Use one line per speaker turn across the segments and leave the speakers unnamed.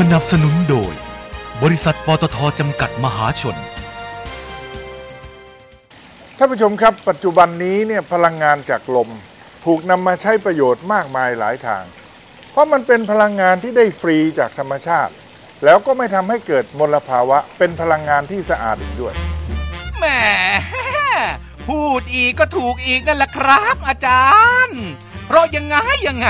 สนับสนุนโดย บริษัทปตทจำกัดมหาชน
ท่านผู้ชมครับ ปัจจุบันนี้เนี่ยพลังงานจากลม ถูกนำมาใช้ประโยชน์มากมายหลายทาง เพราะมันเป็นพลังงานที่ได้ฟรีจากธรรมชาติ แล้วก็ไม่ทำให้เกิดมลภาวะ เป็นพลังงานที่สะอาดอีกด้วย
แหม พูดอีกก็ถูกอีกนั่นแหละครับ อาจารย์ เพราะยังไงยังไง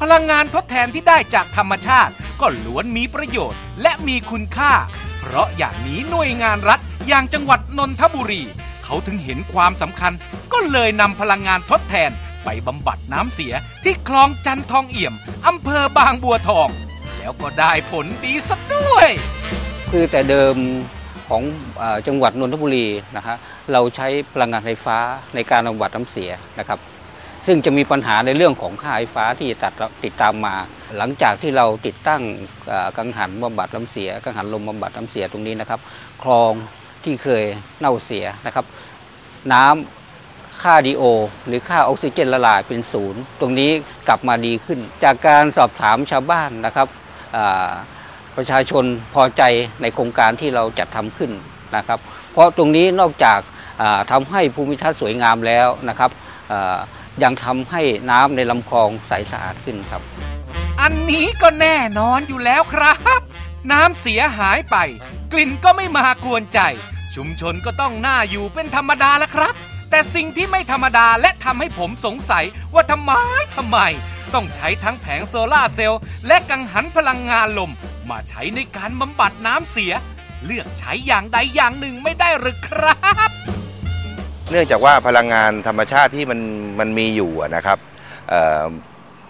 พลังงานทดแทนที่ได้จากธรรมชาติ ก็ล้วนมีประโยชน์ และมีคุณค่า เพราะอย่างนี้หน่วยงานรัฐอย่างจังหวัดนนทบุรี เขาถึงเห็นความสำคัญ ก็เลยนำพลังงานทดแทน ไปบำบัดน้ำเสียที่คลองจันทองเอี่ยมอำเภอบางบัวทอง แล้วก็ได้ผลดีสักด้วย
คือแต่เดิมของอจังหวัดนนทบุรีนะฮะเราใช้พลังงานไฟฟ้าในการบำบัดน้ำเสียนะครับ ซึ่งจะมีปัญหาในเรื่องของค่าไฟฟ้าที่ตัดติดตามมา หลังจากที่เราติดตั้งกังหันบำบัดน้ำเสีย กังหันลมบำบัดน้ำเสียตรงนี้นะครับ คลองที่เคยเน่าเสียนะครับ น้ำค่าดีโอ หรือค่าออกซิเจนละลายเป็นศูนย์ตรงนี้กลับมาดีขึ้น จากการสอบถามชาวบ้านนะครับประชาชนพอใจในโครงการที่เราจัดทำขึ้นนะครับ เพราะตรงนี้นอกจากทำาให้ภูมิทัศน์สวยงามแล้วนะครับ ยังทำให้น้ำในลำคลองใสสะอาดขึ้นครับ
อันนี้ก็แน่นอนอยู่แล้วครับ น้ำเสียหายไป กลิ่นก็ไม่มากวนใจ ชุมชนก็ต้องน่าอยู่เป็นธรรมดาแล้วครับ แต่สิ่งที่ไม่ธรรมดาและทำให้ผมสงสัยว่าทำไมทำไม ต้องใช้ทั้งแผงโซลาเซลล์และกังหันพลังงานลม มาใช้ในการบำบัดน้ำเสีย เลือกใช้อย่างใดอย่างหนึ่งไม่ได้หรือครับ
เนื่องจากว่าพลังงานธรรมชาติที่มันมันมีอยู่นะครับ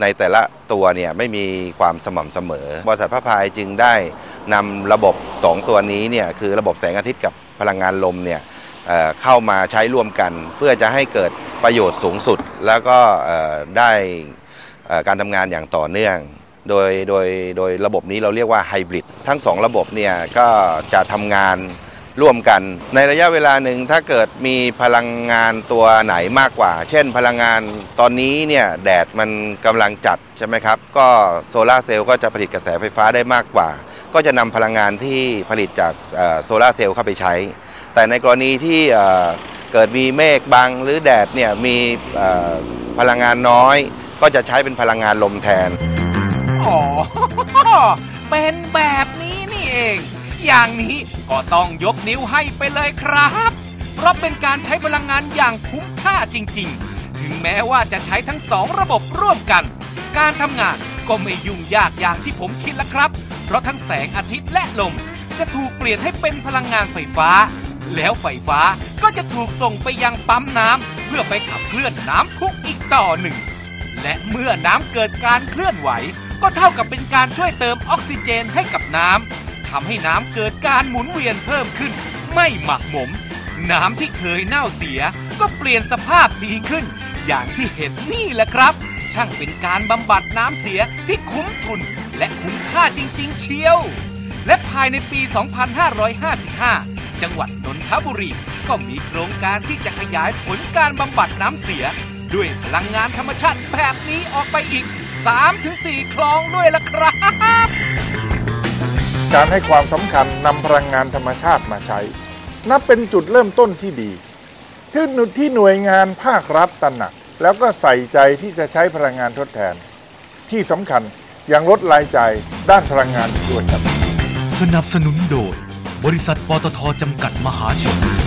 ในแต่ละตัวเนี่ยไม่มีความสม่ำเสมอบริษัทพระพายจึงได้นำระบบ 2 ตัวนี้เนี่ยคือระบบแสงอาทิตย์กับพลังงานลมเนี่ยเเข้ามาใช้ร่วมกัน เพื่อจะให้เกิดประโยชน์สูงสุด แล้วก็ได้การทำงานอย่างต่อเนื่อง โดยโดยโดยระบบนี้เราเรียกว่าไฮบริดทั้งสองระบบเนี่ยก็จะทำงาน ร่วมกัน ในระยะเวลาหนึ่งถ้าเกิดมีพลังงานตัวไหนมากกว่า เช่นพลังงานตอนนี้เนี่ยแดดมันกำลังจัดใช่ไหมครับ ก็โซลาเซลล์ก็จะผลิตกระแสไฟฟ้าได้มากกว่า ก็จะนำพลังงานที่ผลิตจากโซลาเซลล์เข้าไปใช้ แต่ในกรณีที่เกิดมีเมฆบังหรือแดดเนี่ยมีพลังงานน้อย ก็จะใช้เป็นพลังงานลมแทน
อ๋อเป็นแบบ อย่างนี้ก็ต้องยกนิ้วให้ไปเลยครับ เพราะเป็นการใช้พลังงานอย่างคุ้มค่าจริง ๆ ถึงแม้ว่าจะใช้ทั้งสองระบบร่วมกัน การทำงานก็ไม่ยุ่งยากอย่างที่ผมคิดละครับ เพราะทั้งแสงอาทิตย์และลม จะถูกเปลี่ยนให้เป็นพลังงานไฟฟ้า แล้วไฟฟ้าก็จะถูกส่งไปยังปั๊มน้ำเพื่อไปขับเคลื่อนน้ำพุอีกต่อหนึ่ง และเมื่อน้ำเกิดการเคลื่อนไหว ก็เท่ากับเป็นการช่วยเติมออกซิเจนให้กับน้ำำให้น้ำเกิดการหมุนเวียนเพิ่มขึ้น ไม่หมักหมม น้ำที่เคยเน่าเสีย ก็เปลี่ยนสภาพดีขึ้น อย่างที่เห็นนี่แหละครับ ช่างเป็นการบำบัดน้ำเสียที่คุ้มทุน และคุ้มค่าจริง ๆ เชียว และภายในปี 2555 จังหวัดนนทบุรีก็มีโครงการที่จะขยายผลการบำบัดน้ำเสีย ด้วยพลังงานธรรมชาติแบบนี้ออกไปอีก 3-4 คลองด้วยล่ะครับ
การให้ความสำคัญนำพลังงานธรรมชาติมาใช้ นับเป็นจุดเริ่มต้นที่ดี ที่หน่วยที่หน่วยงานภาครัฐตระหนัก แล้วก็ใส่ใจที่จะใช้พลังงานทดแทน ที่สำคัญยังลดรายจ่ายด้านพลังงานด้วยครับ
สนับสนุนโดย บริษัทปตทจำกัดมหาชน